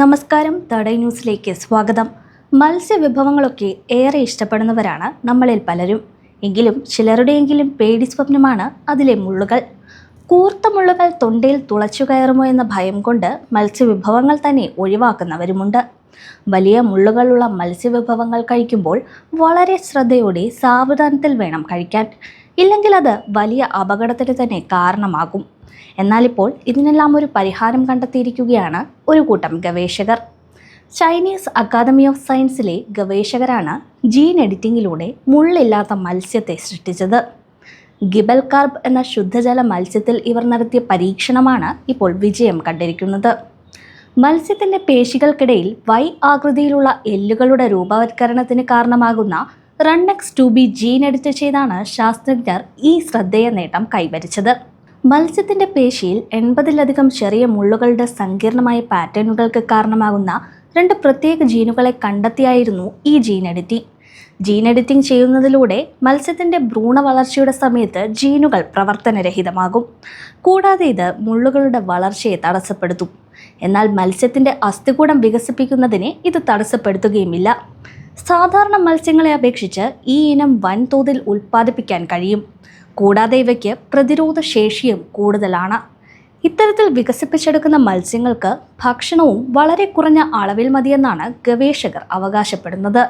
നമസ്കാരം. തടൈ ന്യൂസിലേക്ക് സ്വാഗതം. മത്സ്യവിഭവങ്ങളൊക്കെ ഏറെ ഇഷ്ടപ്പെടുന്നവരാണ് നമ്മളിൽ പലരും. എങ്കിലും ചിലരുടെയെങ്കിലും പേടി സ്വപ്നമാണ് അതിലെ മുള്ളുകൾ. കൂർത്ത മുള്ളുകൾ തൊണ്ടയിൽ തുളച്ചു കയറുമോ എന്ന ഭയം കൊണ്ട് മത്സ്യവിഭവങ്ങൾ തന്നെ ഒഴിവാക്കുന്നവരുമുണ്ട്. വലിയ മുള്ളുകളുള്ള മത്സ്യവിഭവങ്ങൾ കഴിക്കുമ്പോൾ വളരെ ശ്രദ്ധയോടെ സാവധാനത്തിൽ വേണം കഴിക്കാൻ. ഇല്ലെങ്കിൽ അത് വലിയ അപകടത്തിന് തന്നെ കാരണമാകും. എന്നാലിപ്പോൾ ഇതിനെല്ലാം ഒരു പരിഹാരം കണ്ടെത്തിയിരിക്കുകയാണ് ഒരു കൂട്ടം ഗവേഷകർ. ചൈനീസ് അക്കാദമി ഓഫ് സയൻസിലെ ഗവേഷകരാണ് ജീൻ എഡിറ്റിങ്ങിലൂടെ മുള്ളില്ലാത്ത മത്സ്യത്തെ സൃഷ്ടിച്ചത്. ഗിബൽ കാർബ് എന്ന ശുദ്ധജല മത്സ്യത്തിൽ ഇവർ നടത്തിയ പരീക്ഷണമാണ് ഇപ്പോൾ വിജയം കണ്ടിരിക്കുന്നത്. മത്സ്യത്തിന്റെ പേശികൾക്കിടയിൽ വൈ ആകൃതിയിലുള്ള എല്ലുകളുടെ രൂപവത്കരണത്തിന് കാരണമാകുന്ന Runx two B gene edit ചെയ്താണ് ശാസ്ത്രജ്ഞർ ഈ ശ്രദ്ധേയ നേട്ടം കൈവരിച്ചത്. മത്സ്യത്തിന്റെ പേശിയിൽ എൺപതിലധികം ചെറിയ മുള്ളുകളുടെ സങ്കീർണമായ പാറ്റേണുകൾക്ക് കാരണമാകുന്ന രണ്ട് പ്രത്യേക ജീനുകളെ കണ്ടെത്തിയായിരുന്നു ഈ ജീൻ എഡിറ്റിംഗ് ജീൻ എഡിറ്റിംഗ് ചെയ്യുന്നതിലൂടെ മത്സ്യത്തിന്റെ ഭ്രൂണ വളർച്ചയുടെ സമയത്ത് ജീനുകൾ പ്രവർത്തനരഹിതമാകും. കൂടാതെ ഇത് മുള്ളുകളുടെ വളർച്ചയെ തടസ്സപ്പെടുത്തും. എന്നാൽ മത്സ്യത്തിന്റെ അസ്ഥികൂടം വികസിപ്പിക്കുന്നതിനെ ഇത് തടസ്സപ്പെടുത്തുകയുമില്ല. സാധാരണ മത്സ്യങ്ങളെ അപേക്ഷിച്ച് ഈ ഇനം വൻതോതിൽ ഉൽപ്പാദിപ്പിക്കാൻ കഴിയും. കൂടാതെ ഇവയ്ക്ക് പ്രതിരോധ ശേഷിയും കൂടുതലാണ്. ഇത്തരത്തിൽ വികസിപ്പിച്ചെടുക്കുന്ന മത്സ്യങ്ങൾക്ക് ഭക്ഷണവും വളരെ കുറഞ്ഞ അളവിൽ മതിയെന്നാണ് ഗവേഷകർ അവകാശപ്പെടുന്നത്.